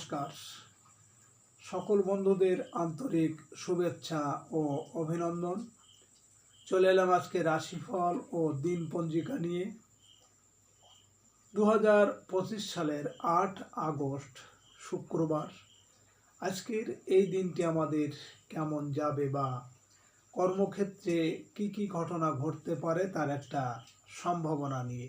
নমস্কার। সকল বন্ধুদের আন্তরিক শুভেচ্ছা ও অভিনন্দন। চলে এলাম আজকে রাশিফল ও দিন পঞ্জিকা নিয়ে। দু সালের আট আগস্ট, শুক্রবার। আজকের এই দিনটি আমাদের কেমন যাবে বা কর্মক্ষেত্রে কি কি ঘটনা ঘটতে পারে তার একটা সম্ভাবনা নিয়ে।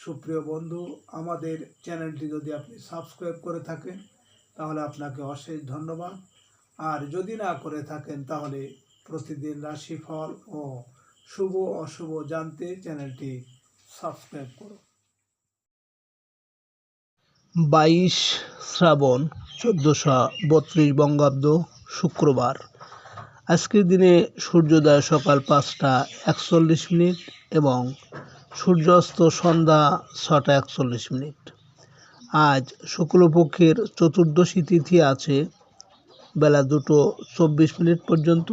সুপ্রিয় বন্ধু, আমাদের চ্যানেলটি যদি আপনি সাবস্ক্রাইব করে থাকেন, তাহলে আপনাকে অশেষ ধন্যবাদ। আর যদি না করে থাকেন, তাহলে প্রতিদিন রাশিফল ও শুভ অশুভ জানতে চ্যানেলটি সাবস্ক্রাইব করুন। বাইশ শ্রাবণ চোদ্দোশো বত্রিশ বঙ্গাব্দ শুক্রবার। আজকের দিনে সূর্যোদয় সকাল পাঁচটা একচল্লিশ মিনিট এবং সূর্যাস্ত সন্ধ্যা ছটা একচল্লিশ মিনিট। আজ শুক্লপক্ষের চতুর্দশী তিথি আছে বেলা দুটো চব্বিশ মিনিট পর্যন্ত।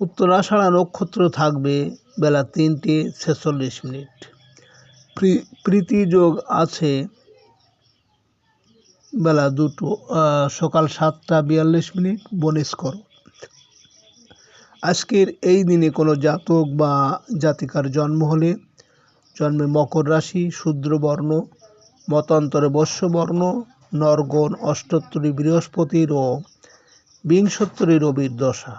উত্তরাষাঢ়া নক্ষত্র থাকবে বেলা তিনটে ছেচল্লিশ মিনিট। প্রী- প্রীতি যোগ আছে বেলা দুটো সকাল সাতটা বিয়াল্লিশ মিনিট বনিশ করো আজকের এই দিনে কোনো জাতক বা জাতিকার জন্ম হলে জন্মে মকর রাশি শূদ্রবর্ণ মতান্তরে বর্ষবর্ণ, নরগণ অষ্টোত্তরী বৃহস্পতির ও বিংশোত্তরী রবির দশা।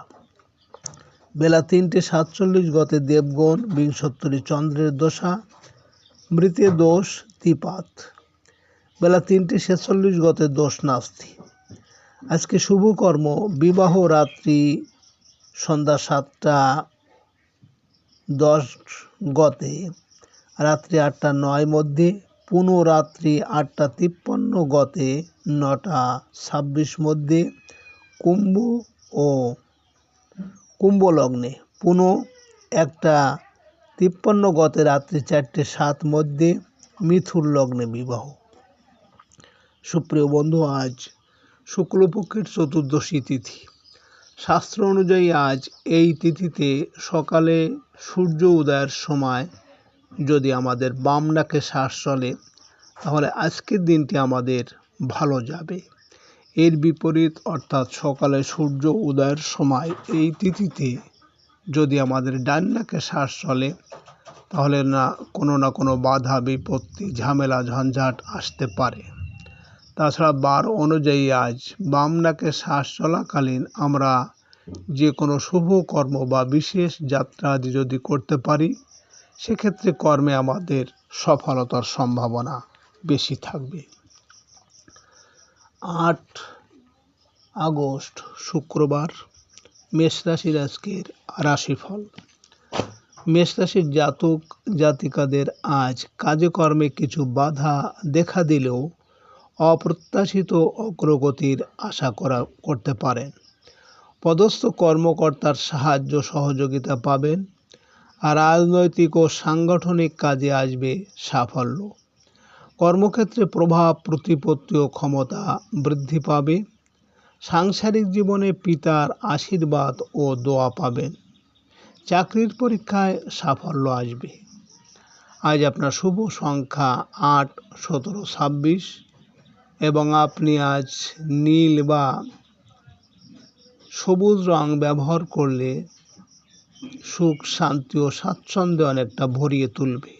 বেলা তিনটে সাতচল্লিশ গতে দেবগণ বিংশোত্তরী চন্দ্রের দশা, মৃতে দোষ তিপাত। বেলা তিনটে ছেচল্লিশ গতে দোষ নাস্তি। আজকে শুভকর্ম বিবাহ রাত্রি সন্ধ্যা সাতটা দশ গতে, রাত্রি আটটা নয় মধ্যে, পুনরাত্রি আটটা তিপ্পান্ন গতে, নটা ছাব্বিশ মধ্যে, কুম্ভ ও কুম্ভ লগ্নে পুনঃ একটা তিপ্পান্ন গতে রাত্রি চারটে সাত মধ্যে মিথুর লগ্নে বিবাহ। সুপ্রিয় বন্ধু, আজ শুক্লপক্ষের চতুর্দশী তিথি। শাস্ত্র অনুযায়ী আজ এই তিথিতে সকালে সূর্য উদয়ের সময় যদি আমাদের বাম নাকে শ্বাস চলে, তাহলে আজকের দিনটি আমাদের ভালো যাবে। এর বিপরীত অর্থাৎ সকালে সূর্য উদয়ের সময় এই তিথিতে যদি আমাদের ডান নাকে শ্বাস চলে, তাহলে না কোনো না কোনো বাধা, বিপত্তি, ঝামেলা, ঝঞ্ঝাট আসতে পারে। তাছাড়া বার অনুযায়ী আজ বাম নাকে শ্বাস চলাকালীন আমরা যে কোনো শুভ কর্ম বা বিশেষ যাত্রা আদি যদি করতে পারি, সেক্ষেত্রে কর্মে আমাদের সফলতার সম্ভাবনা বেশি থাকবে। আট আগস্ট, শুক্রবার, মেষ রাশির আজকের রাশিফল। মেষ রাশির জাতক জাতিকাদের আজ কাজে কর্মে কিছু বাধা দেখা দিলেও অপ্রত্যাশিত অগ্রগতির আশা করা, করতে পারেন। পদস্থ কর্মকর্তার সাহায্য সহযোগিতা পাবেন আর রাজনৈতিক ও সাংগঠনিক কাজে আসবে সাফল্য। কর্মক্ষেত্রে প্রভাব, প্রতিপত্তি ও ক্ষমতা বৃদ্ধি পাবে। সাংসারিক জীবনে পিতার আশীর্বাদ ও দোয়া পাবেন। চাকরির পরীক্ষায় সাফল্য আসবে। আজ আপনার শুভ সংখ্যা আট, সতেরো, ছাব্বিশ। এবং আপনি আজ নীল বা সবুজ রং ব্যবহার করলে সুখ, শান্তি ও স্বাচ্ছন্দ্য অনেকটা ভরিয়ে তুলবে।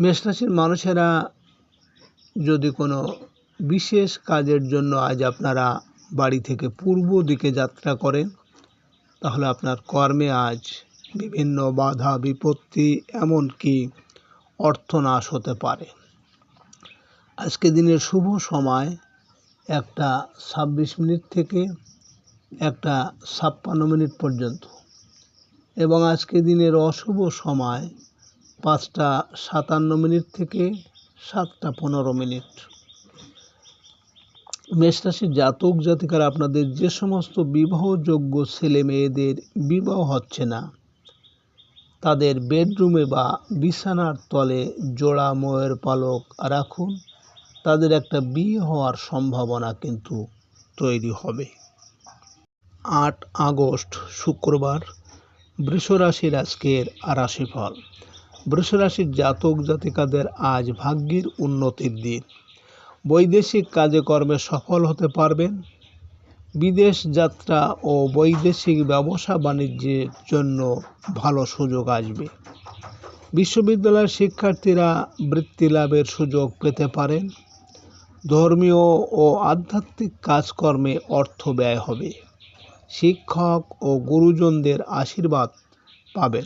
মেষরাশির মানুষেরা যদি কোনো বিশেষ কাজের জন্য আজ আপনারা বাড়ি থেকে পূর্ব দিকে যাত্রা করেন, তাহলে আপনার কর্মে আজ বিভিন্ন বাধা, বিপত্তি, এমনকি অর্থনাশ হতে পারে। আজকে দিনের শুভ সময়, একটা ছাব্বিশ মিনিট থেকে একটা ছাপ্পান্ন মিনিট পর্যন্ত। এবং আজকে দিনের অশুভ সময় পাঁচটা সাতান্ন মিনিট থেকে সাতটা পনেরো মিনিট। মেষরাশির জাতক জাতিকারা, আপনাদের যে সমস্ত বিবাহযোগ্য ছেলে মেয়েদের বিবাহ হচ্ছে না, তাদের বেডরুমে বা বিছানার তলে জোড়া ময়ের পালক রাখুন। তাদের একটা বিয়ে হওয়ার সম্ভাবনা কিন্তু তৈরি হবে। আট আগস্ট, শুক্রবার, বৃষরাশির আজকের রাশিফল বৃষরাশির জাতক জাতিকাদের আজ ভাগ্যের উন্নতির দিন। বৈদেশিক কাজে কর্মে সফল হতে পারবেন। বিদেশ যাত্রা ও বৈদেশিক ব্যবসা বাণিজ্যের জন্য ভালো সুযোগ আসবে। বিশ্ববিদ্যালয়ের শিক্ষার্থীরা বৃত্তি লাভের সুযোগ পেতে পারেন। ধর্মীয় ও আধ্যাত্মিক কাজকর্মে অর্থ ব্যয় হবে। শিক্ষক ও গুরুজনদের আশীর্বাদ পাবেন।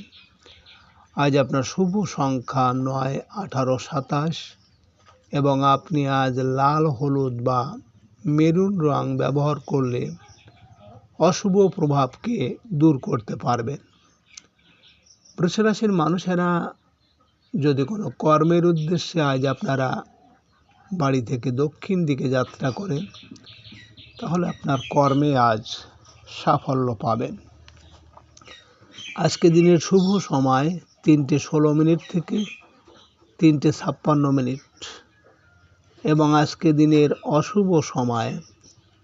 আজ আপনার শুভ সংখ্যা নয়, আঠারো, সাতাশ এবং আপনি আজ লাল, হলুদ বা মেরুন রং ব্যবহার করলে অশুভ প্রভাবকে দূর করতে পারবেন। বৃষরাশির মানুষেরা যদি কোনো কর্মের উদ্দেশ্যে আজ আপনারা বাড়ি থেকে দক্ষিণ দিকে যাত্রা করেন তাহলে আপনার কর্মে আজ সাফল্য পাবেন। আজকে দিনের শুভ সময় তিনটে ষোলো মিনিট থেকে তিনটে ছাপ্পান্ন মিনিট এবং আজকে দিনের অশুভ সময়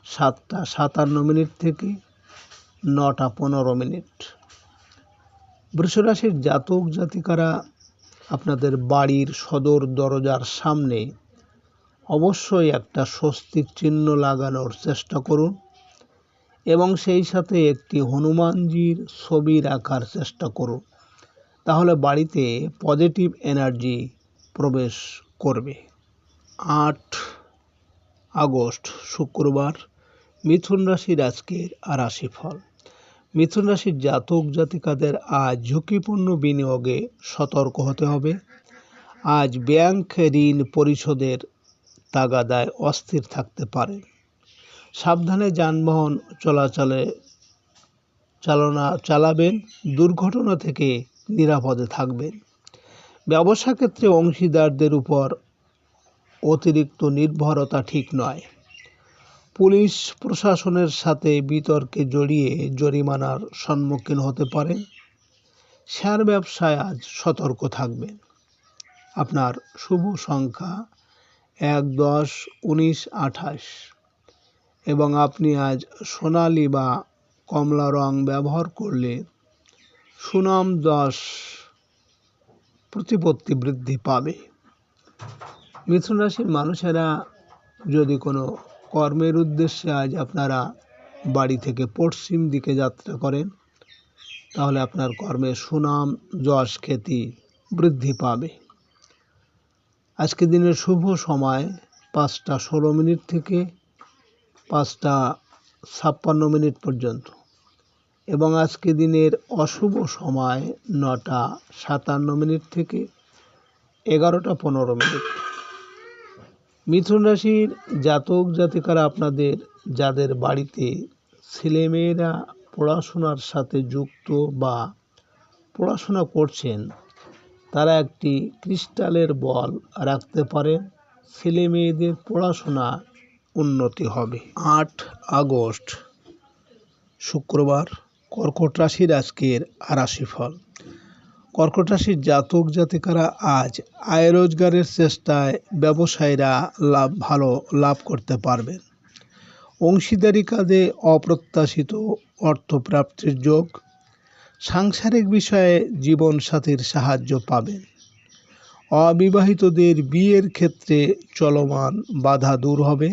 সাতটা সাতান্ন মিনিট থেকে নটা পনেরো মিনিট। বৃষরাশির জাতক জাতিকারা আপনাদের বাড়ির সদর দরজার সামনে অবশ্যই একটা স্বস্তিক চিহ্ন লাগানোর চেষ্টা করুন এবং সেই সাথে একটি হনুমানজির ছবি রাখার চেষ্টা করুন। তাহলে বাড়িতে পজিটিভ এনার্জি প্রবেশ করবে। আট আগস্ট, শুক্রবার, মিথুন রাশির আজকের রাশিফল। মিথুন রাশির জাতক জাতিকাদের আজ ঝুঁকিপূর্ণ বিনিয়োগে সতর্ক হতে হবে। আজ ব্যাংক ঋণ পরিশোধের তাগাদায় অস্থির থাকতে পারে। সাবধানে যানবাহন চলাচলে চালনা চালাবেন, দুর্ঘটনা থেকে নিরাপদে থাকবেন। ব্যবসা ক্ষেত্রে অংশীদারদের উপর অতিরিক্ত নির্ভরতা ঠিক নয়। পুলিশ প্রশাসনের সাথে বিতর্কে জড়িয়ে জরিমানার সম্মুখীন হতে পারেন। শেয়ার ব্যবসায় আজ সতর্ক থাকবেন। আপনার শুভ সংখ্যা এক দশ উনিশ আঠাশ। এবং আপনি আজ সোনালি বা কমলা রং ব্যবহার করলে সুনাম দশ প্রতিপত্তি বৃদ্ধি পাবে। মিথুন রাশির মানুষেরা যদি কোনো কর্মের উদ্দেশ্যে আজ আপনারা বাড়ি থেকে পশ্চিম দিকে যাত্রা করেন, তাহলে আপনার কর্মে সুনাম, যশ, খ্যাতি বৃদ্ধি পাবে। আজকে দিনের শুভ সময় পাঁচটা ষোলো মিনিট থেকে পাঁচটা ছাপ্পান্ন মিনিট পর্যন্ত। এবং আজকে দিনের অশুভ সময় নটা সাতান্ন মিনিট থেকে এগারোটা পনেরো মিনিট। মিথুন রাশির জাতক জাতিকারা আপনাদের, যাদের বাড়িতে ছেলেমেয়েরা পড়াশোনার সাথে যুক্ত বা পড়াশোনা করছেন তারা একটি ক্রিস্টালের বল রাখতে পারেন ছেলে মেয়েদের পড়াশোনা উন্নতি হবে। আট আগস্ট, শুক্রবার, কর্কট রাশির আজকের রাশিফল কর্কট রাশির জাতক জাতিকারা আজ আয় রোজগারের চেষ্টায় ব্যবসায়ীরা লাভ, ভালো লাভ করতে পারবেন। অংশীদারি কাজে অপ্রত্যাশিত অর্থপ্রাপ্তির যোগ সাংসারিক বিষয়ে জীবনসাথীর সাহায্য পাবেন। অবিবাহিতদের বিয়ের ক্ষেত্রে চলমান বাধা দূর হবে।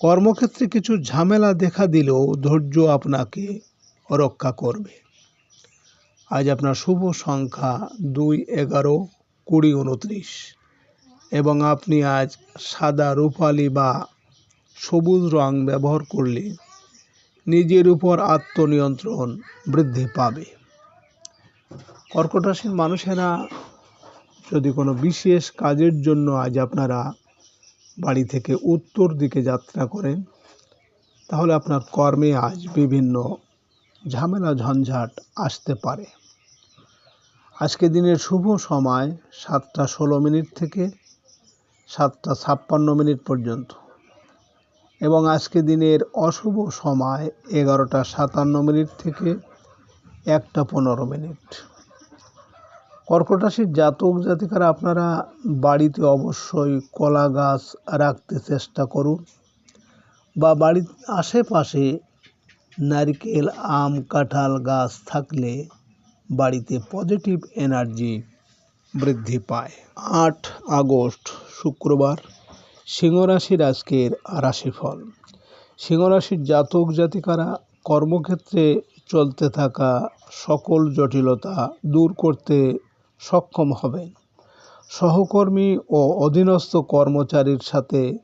কর্মক্ষেত্রে কিছু ঝামেলা দেখা দিলেও ধৈর্য আপনাকে রক্ষা করবে। আজ আপনার শুভ সংখ্যা দুই এগারো কুড়ি উনত্রিশ এবং আপনি আজ সাদা রূপালি বা সবুজ রং ব্যবহার করলে নিজের উপর আত্মনিয়ন্ত্রণ বৃদ্ধি পাবে। কর্কট রাশির মানুষেরা যদি কোনো বিশেষ কাজের জন্য আজ আপনারা বাড়ি থেকে উত্তর দিকে যাত্রা করেন, তাহলে আপনার কর্মে আজ বিভিন্ন ঝামেলা, ঝঞ্ঝাট আসতে পারে। আজকে দিনের শুভ সময় সাতটা ষোলো মিনিট থেকে সাতটা ছাপ্পান্ন মিনিট পর্যন্ত। এবং আজকে দিনের অশুভ সময় এগারোটা সাতান্ন মিনিট থেকে একটা পনেরো মিনিট। কর্কট রাশির জাতক জাতিকারা আপনারা বাড়িতে অবশ্যই কলা গাছ রাখতে চেষ্টা করুন বা বাড়ির আশেপাশে নারকেল, আম, কাঁঠাল গাছ থাকলে বাড়িতে পজিটিভ এনার্জি বৃদ্ধি পায়। আট আগস্ট, শুক্রবার। সিংহরাশির আজকের রাশিফল। সিংহরাশির জাতক জাতিকারা কর্মক্ষেত্রে চলতে থাকা সকল জটিলতা দূর করতে সক্ষম হবেন। সহকর্মী ও অধীনস্থ কর্মচারীর সাথে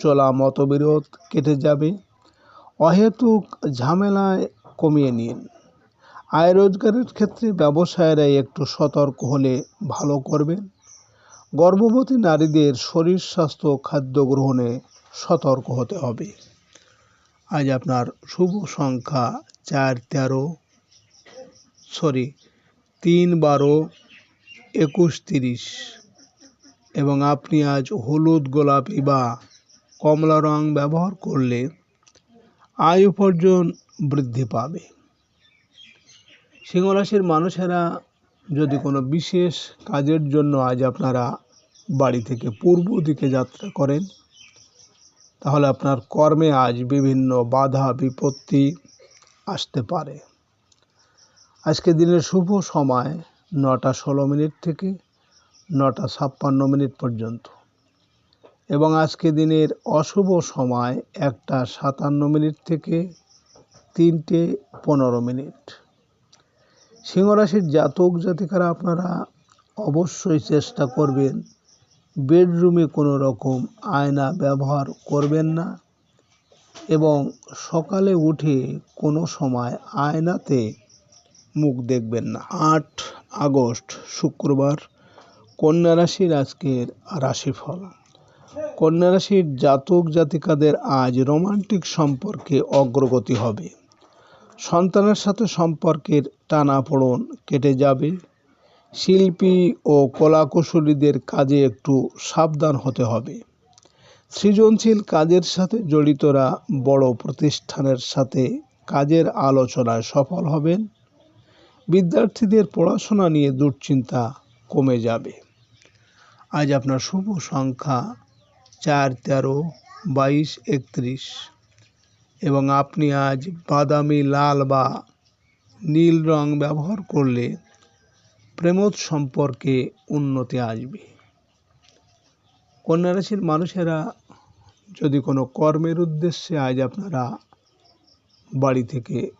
চলা মতবিরোধ কেটে যাবে। অহেতুক ঝামেলায় কমিয়ে নিন। আয় রোজগারের ক্ষেত্রে ব্যবসায়ীরা একটু সতর্ক হলে ভালো করবেন। গর্ভবতী নারীদের শরীর স্বাস্থ্য খাদ্য গ্রহণে সতর্ক হতে হবে। আজ আপনার শুভ সংখ্যা চার, তেরো সরি তিন, বারো, একুশ, তিরিশ। এবং আপনি আজ হলুদ, গোলাপি বা কমলা রং ব্যবহার করলে আয় উপার্জন বৃদ্ধি পাবে। সিংহরাশির মানুষেরা যদি কোনো বিশেষ কাজের জন্য আজ আপনারা বাড়ি থেকে পূর্ব দিকে যাত্রা করেন, তাহলে আপনার কর্মে আজ বিভিন্ন বাধা, বিপত্তি আসতে পারে। আজকে দিনের শুভ সময় নটা ষোলো মিনিট থেকে নটা ছাপ্পান্ন মিনিট পর্যন্ত। এবং আজকে দিনের অশুভ সময় একটা সাতান্ন মিনিট থেকে তিনটে পনেরো মিনিট। সিংহরাশির জাতক জাতিকারা আপনারা অবশ্যই চেষ্টা করবেন বেডরুমে কোনো রকম আয়না ব্যবহার করবেন না এবং সকালে উঠে কোনো সময় আয়নাতে মুখ দেখবেন না। আট আগস্ট, শুক্রবার, কন্যা রাশির আজকের রাশিফল। কন্যা রাশির জাতক জাতিকাদের আজ রোমান্টিক সম্পর্কে অগ্রগতি হবে। সন্তানের সাথে সম্পর্কের টানাপোড়ন কেটে যাবে। শিল্পী ও কলাকুশলীদের কাজে একটু সাবধান হতে হবে। সৃজনশীল কাজের সাথে জড়িতরা বড় প্রতিষ্ঠানের সাথে কাজের আলোচনায় সফল হবেন। বিদ্যার্থীদের পড়াশোনা নিয়ে দুশ্চিন্তা কমে যাবে। আজ আপনার শুভ সংখ্যা চার তেরো বাইশ একত্রিশ। এবং আপনি আজ বাদামি, লাল বা নীল রং ব্যবহার করলে প্রেমোদ সম্পর্কে উন্নতি আসবে। কন্যা রাশির মানুষেরা যদি কোনো কর্মের উদ্দেশ্যে আজ আপনারা বাড়ি থেকে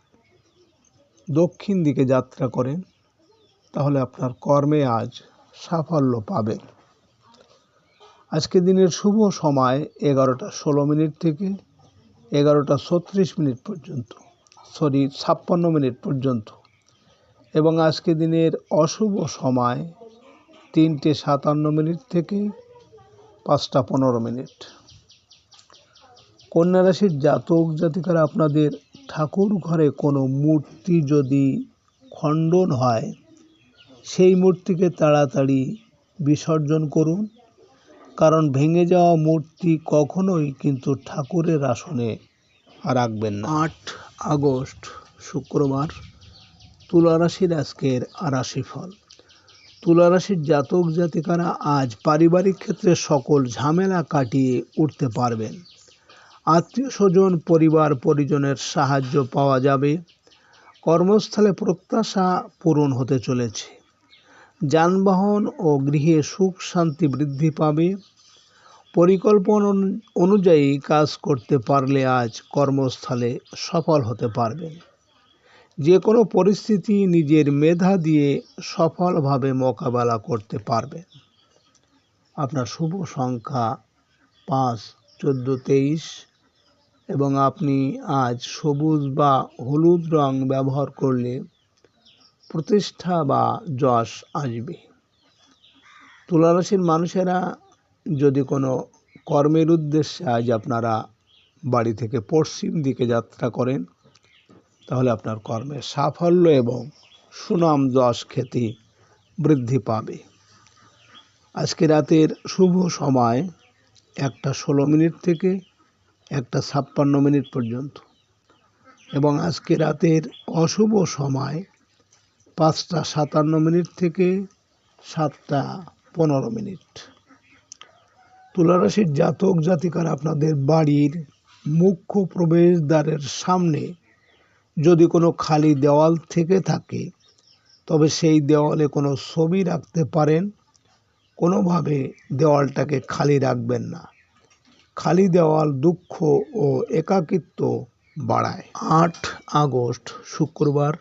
দক্ষিণ দিকে যাত্রা করেন, তাহলে আপনার কর্মে আজ সাফল্য পাবেন। আজকে দিনের শুভ সময় এগারোটা ষোলো মিনিট থেকে এগারোটা ছত্রিশ মিনিট পর্যন্ত সরি ছাপ্পান্ন মিনিট পর্যন্ত। এবং আজকে দিনের অশুভ সময় তিনটে সাতান্ন মিনিট থেকে পাঁচটা পনেরো মিনিট। কন্যা রাশির জাতক জাতিকারা আপনাদের ঠাকুর ঘরে কোনো মূর্তি যদি খণ্ডন হয়, সেই মূর্তিকে তাড়াতাড়ি বিসর্জন করুন। কারণ ভেঙে যাওয়া মূর্তি কখনোই কিন্তু ঠাকুরের আসনে রাখবেন না। আট আগস্ট, শুক্রবার তুলা রাশির আজকের রাশিফল তুলা রাশির জাতক জাতিকারা আজ পারিবারিক ক্ষেত্রে সকল ঝামেলা কাটিয়ে উঠতে পারবেন। আত্মীয় স্বজন, পরিবার, পরিজনের সাহায্য পাওয়া যাবে। কর্মস্থলে প্রত্যাশা পূরণ হতে চলেছে। যানবাহন ও গৃহে সুখ শান্তি বৃদ্ধি পাবে। পরিকল্পনা অনু- অনুযায়ী কাজ করতে পারলে আজ কর্মস্থলে সফল হতে পারবেন। যে কোনো পরিস্থিতি নিজের মেধা দিয়ে সফলভাবে মোকাবেলা করতে পারবেন। আপনার শুভ সংখ্যা পাঁচ, চোদ্দ, তেইশ এবং আপনি আজ সবুজ বা হলুদ রং ব্যবহার করলে প্রতিষ্ঠা বা যশ আসবে। তুলারাশির মানুষেরা যদি কোনো কর্মের উদ্দেশ্যে আজ আপনারা বাড়ি থেকে পশ্চিম দিকে যাত্রা করেন, তাহলে আপনার কর্মের সাফল্য এবং সুনাম যশ খ্যাতি বৃদ্ধি পাবে। আজকে রাতের শুভ সময় একটা ষোলো মিনিট থেকে একটা ছাপ্পান্ন মিনিট পর্যন্ত। এবং আজকে রাতের অশুভ সময় পাঁচটা সাতান্ন মিনিট থেকে সাতটা পনেরো মিনিট। তুলারাশির জাতক জাতিকার আপনাদের বাড়ির মুখ্য প্রবেশদ্বারের সামনে যদি কোনো খালি দেওয়াল থেকে থাকে, তবে সেই দেওয়ালে কোনো ছবি রাখতে পারেন। কোনোভাবে দেওয়ালটাকে খালি রাখবেন না। খালি দেওয়াল দুঃখ ও একাকিত্ব বাড়ায়। আট আগস্ট, শুক্রবার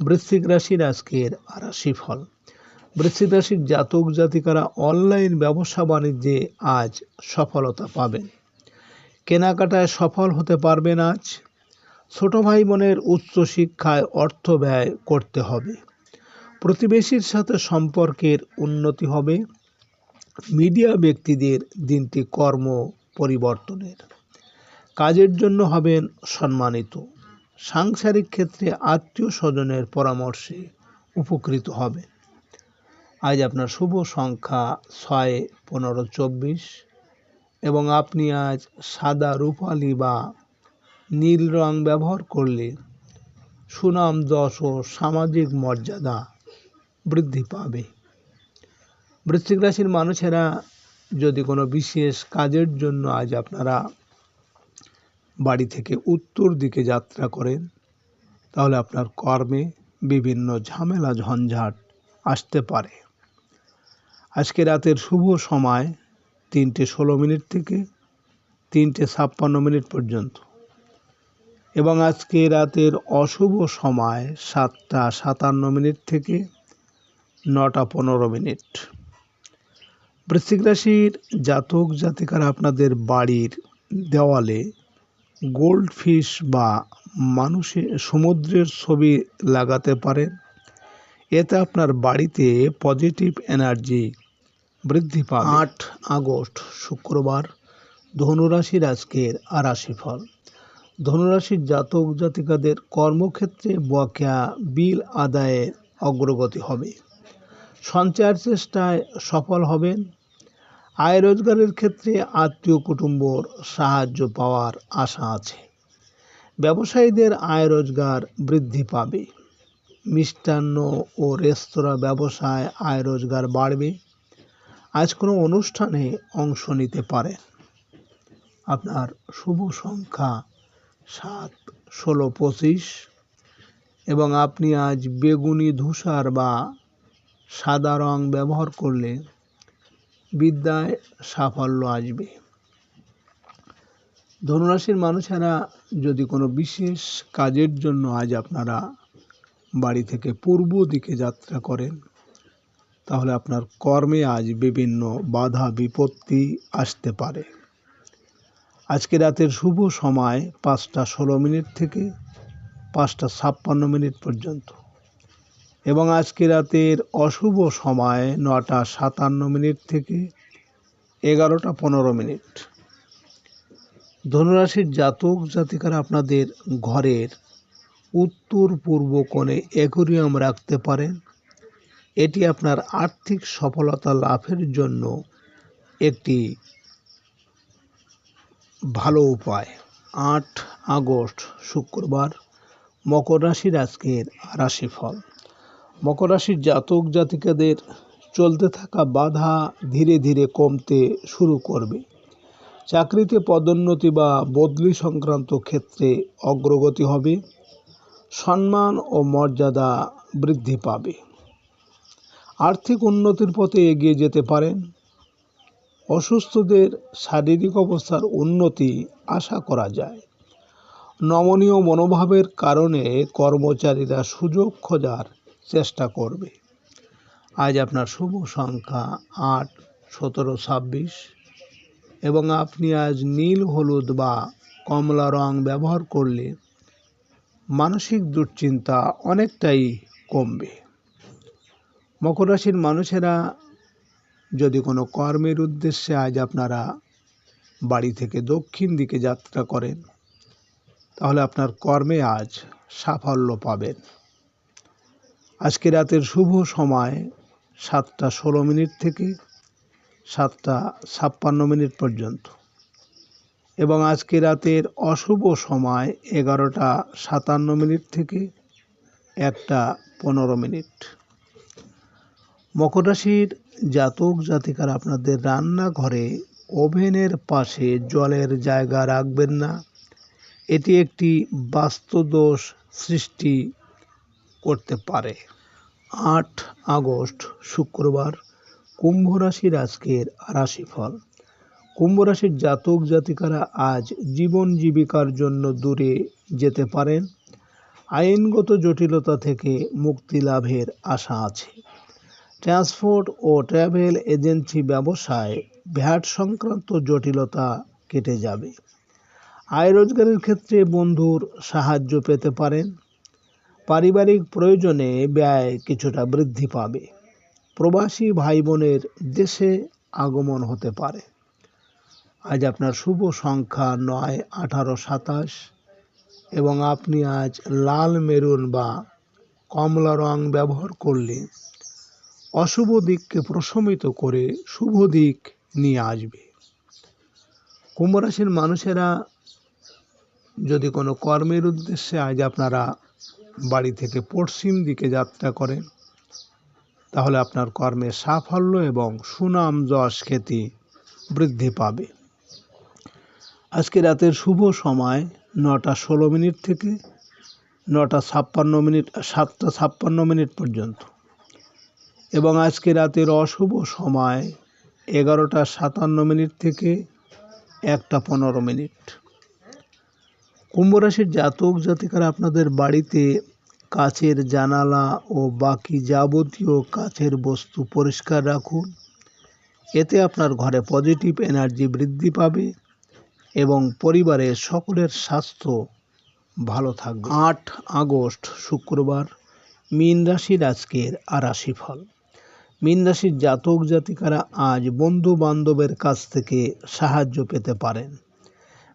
বৃশ্চিক রাশির আজকের রাশিফল। বৃশ্চিক রাশির জাতক জাতিকারা অনলাইন ব্যবসা বাণিজ্যে আজ সফলতা পাবেন। কেনাকাটায় সফল হতে পারবেন আজ। ছোট ভাই বোনের উচ্চ শিক্ষায় অর্থ ব্যয় করতে হবে। প্রতিবেশীর সাথে সম্পর্কের উন্নতি হবে। মিডিয়া ব্যক্তিদের দিনটি কর্ম পরিবর্তনের কাজের জন্য হবেন সম্মানিত। সাংসারিক ক্ষেত্রে আত্মীয় স্বজনের পরামর্শে উপকৃত হবে আজ আপনার শুভ সংখ্যা ছয়, পনেরো, চব্বিশ এবং আপনি আজ সাদা রূপালি বা নীল রং ব্যবহার করলে সুনাম, যশ ও সামাজিক মর্যাদা বৃদ্ধি পাবে। বৃশ্চিক রাশির মানুষেরা যদি কোনো বিশেষ কাজের জন্য আজ আপনারা বাড়ি থেকে উত্তর দিকে যাত্রা করেন, তাহলে আপনার কর্মে বিভিন্ন ঝামেলা, ঝঞ্ঝাট আসতে পারে। আজকে রাতের শুভ সময় তিনটে ষোলো মিনিট থেকে তিনটে ছাপ্পান্ন মিনিট পর্যন্ত। এবং আজকে রাতের অশুভ সময় সাতটা সাতান্ন মিনিট থেকে নটা পনেরো মিনিট। বৃশ্চিক রাশির জাতক জাতিকারা আপনাদের বাড়ির দেওয়ালে গোল্ড ফিশ বা মানুষের সমুদ্রের ছবি লাগাতে পারেন এতে আপনার বাড়িতে পজিটিভ এনার্জি বৃদ্ধি পাবে। আট আগস্ট, শুক্রবার, ধনুরাশির আজকের রাশিফল। ধনুরাশির জাতক জাতিকাদের কর্মক্ষেত্রে বকেয়া বিল আদায়ের অগ্রগতি হবে। সঞ্চয়ের চেষ্টায় সফল হবেন। আয় রোজগারের ক্ষেত্রে আত্মীয় কুটুম্বর সাহায্য পাওয়ার আশা আছে। ব্যবসায়ীদের আয় রোজগার বৃদ্ধি পাবে। মিষ্টান্ন ও রেস্তোরাঁ ব্যবসায় আয় রোজগার বাড়বে। আজ কোনো অনুষ্ঠানে অংশ নিতে পারেন। আপনার শুভ সংখ্যা সাত, ষোলো, পঁচিশ এবং আপনি আজ বেগুনি, ধূসার বা সাদা রং ব্যবহার করলে বিদ্যায় সাফল্য আসবে। ধনুরাশির মানুষেরা যদি কোনো বিশেষ কাজের জন্য আজ আপনারা বাড়ি থেকে পূর্ব দিকে যাত্রা করেন, তাহলে আপনার কর্মে আজ বিভিন্ন বাধা, বিপত্তি আসতে পারে। আজকে রাতের শুভ সময় পাঁচটা ষোলো মিনিট থেকে পাঁচটা ছাপ্পান্ন মিনিট পর্যন্ত। এবং আজকে রাতের অশুভ সময় নটা সাতান্ন মিনিট থেকে এগারোটা পনেরো মিনিট। ধনুরাশির জাতক জাতিকারা আপনাদের ঘরের উত্তর পূর্ব কোণে অ্যাকোরিয়াম রাখতে পারেন। এটি আপনার আর্থিক সফলতা লাভের জন্য একটি ভালো উপায়। আট আগস্ট শুক্রবার মকর রাশির আজকের রাশিফল। মকর রাশির জাতক জাতিকাদের চলতে থাকা বাধা ধীরে ধীরে কমতে শুরু করবে। চাকরিতে পদোন্নতি বা বদলি সংক্রান্ত ক্ষেত্রে অগ্রগতি হবে, সম্মান ও মর্যাদা বৃদ্ধি পাবে। আর্থিক উন্নতির পথে এগিয়ে যেতে পারেন। অসুস্থদের শারীরিক অবস্থার উন্নতি আশা করা যায়। নমনীয় মনোভাবের কারণে কর্মচারীরা সুযোগ খোঁজার চেষ্টা করবে। আজ আপনার শুভ সংখ্যা আট, সতেরো, ছাব্বিশ এবং আপনি আজ নীল, হলুদ বা কমলা রং ব্যবহার করলে মানসিক দুশ্চিন্তা অনেকটাই কমবে। মকর রাশির মানুষেরা যদি কোনো কর্মের উদ্দেশ্যে আজ আপনারা বাড়ি থেকে দক্ষিণ দিকে যাত্রা করেন, তাহলে আপনার কর্মে আজ সাফল্য পাবেন। আজকে রাতের শুভ সময় সাতটা ষোলো মিনিট থেকে সাতটা ছাপ্পান্ন মিনিট পর্যন্ত। এবং আজকে রাতের অশুভ সময় এগারোটা সাতান্ন মিনিট থেকে একটা পনেরো মিনিট। মকর রাশির জাতক জাতিকার আপনাদের রান্নাঘরে ওভেনের পাশে জলের জায়গা রাখবেন না। এটি একটি বাস্তুদোষ সৃষ্টি করতে পারে। আট আগস্ট, শুক্রবার, কুম্ভ রাশির আজকের রাশিফল। কুম্ভ রাশির জাতক জাতিকারা আজ জীবন জীবিকার জন্য দূরে যেতে পারেন। আইনগত জটিলতা থেকে মুক্তি লাভের আশা আছে। ট্রান্সপোর্ট ও ট্রাভেল এজেন্সি ব্যবসায় ভ্যাট সংক্রান্ত জটিলতা কেটে যাবে। আয় রোজগারের ক্ষেত্রে বন্ধুর সাহায্য পেতে পারেন। পারিবারিক প্রয়োজনে ব্যয় কিছুটা বৃদ্ধি পাবে। প্রবাসী ভাই বোনের দেশে আগমন হতে পারে। আজ আপনার শুভ সংখ্যা নয়, আঠারো, সাতাশ এবং আপনি আজ লাল, মেরুন বা কমলা রং ব্যবহার করলে অশুভ দিককে প্রশমিত করে শুভ দিক নিয়ে আসবে। কুম্ভ রাশির মানুষেরা যদি কোনো কর্মের উদ্দেশ্যে আজ আপনারা বাড়ি থেকে পশ্চিম দিকে যাত্রা করেন তাহলে আপনার কর্মে সাফল্য এবং সুনাম যশ খ্যাতি বৃদ্ধি পাবে। আজকে রাতের শুভ সময় নটা ষোলো মিনিট থেকে নটা ছাপ্পান্ন মিনিট, সাতটা ছাপ্পান্ন মিনিট পর্যন্ত। এবং আজকে রাতের অশুভ সময় এগারোটা সাতান্ন মিনিট থেকে একটা পনেরো মিনিট। কুম্ভ রাশির জাতক জাতিকারা আপনাদের বাড়িতে কাচের জানালা ও বাকি যাবতীয় কাচের বস্তু পরিষ্কার রাখুন। এতে আপনার ঘরে পজিটিভ এনার্জি বৃদ্ধি পাবে এবং পরিবারের সকলের স্বাস্থ্য ভালো থাকবে। আট আগস্ট, শুক্রবার, মীন রাশির আজকের আরাশি ফল মীন রাশির জাতক জাতিকারা আজ বন্ধু বান্ধবের কাছ থেকে সাহায্য পেতে পারেন।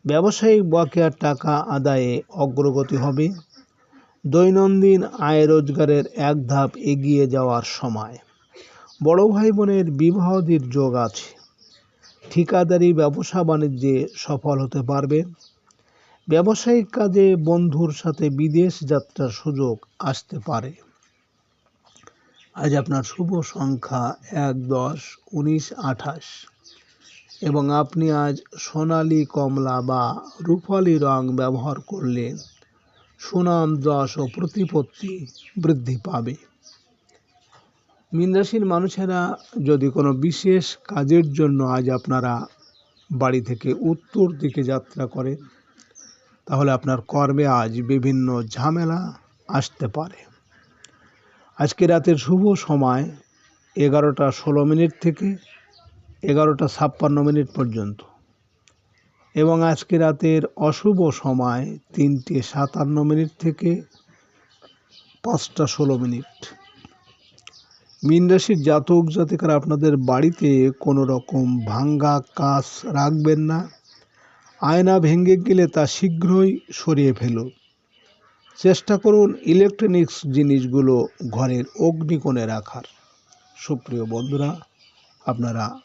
ব্যবসায়িক বকেয়ার টাকা আদায়ে অগ্রগতি হবে। দৈনন্দিন আয় রোজগারের এক ধাপ এগিয়ে যাওয়ার সময়। বড় ভাই বোনের বিবাহদির যোগ আছে। ঠিকাদারি ব্যবসা বাণিজ্যে সফল হতে পারবে। ব্যবসায়িক কাজে বন্ধুর সাথে বিদেশ যাত্রার সুযোগ আসতে পারে। আজ আপনার শুভ সংখ্যা এক দশ উনিশ আঠাশ। এবং আপনি আজ সোনালি কমলা বা রূপালি রং ব্যবহার করলে সুনাম, যশ ও প্রতিপত্তি বৃদ্ধি পাবে। মীন রাশির মানুষেরা যদি কোনো বিশেষ কাজের জন্য আজ আপনারা বাড়ি থেকে উত্তর দিকে যাত্রা করে তাহলে আপনার কর্মে আজ বিভিন্ন ঝামেলা আসতে পারে। আজকে রাতের শুভ সময় এগারোটা ষোলো মিনিট থেকে এগারোটা ছাপ্পান্ন মিনিট পর্যন্ত। এবং আজকে রাতের অশুভ সময় তিনটে সাতান্ন মিনিট থেকে পাঁচটা ষোলো মিনিট। মীন রাশির জাতক জাতিকারা আপনাদের বাড়িতে কোনো রকম ভাঙ্গা কাজ রাখবেন না। আয়না ভেঙে গেলে তা শীঘ্রই সরিয়ে ফেলুন। চেষ্টা করুন ইলেকট্রনিক্স জিনিসগুলো ঘরের অগ্নিকোণে রাখার। সুপ্রিয় বন্ধুরা, আপনারা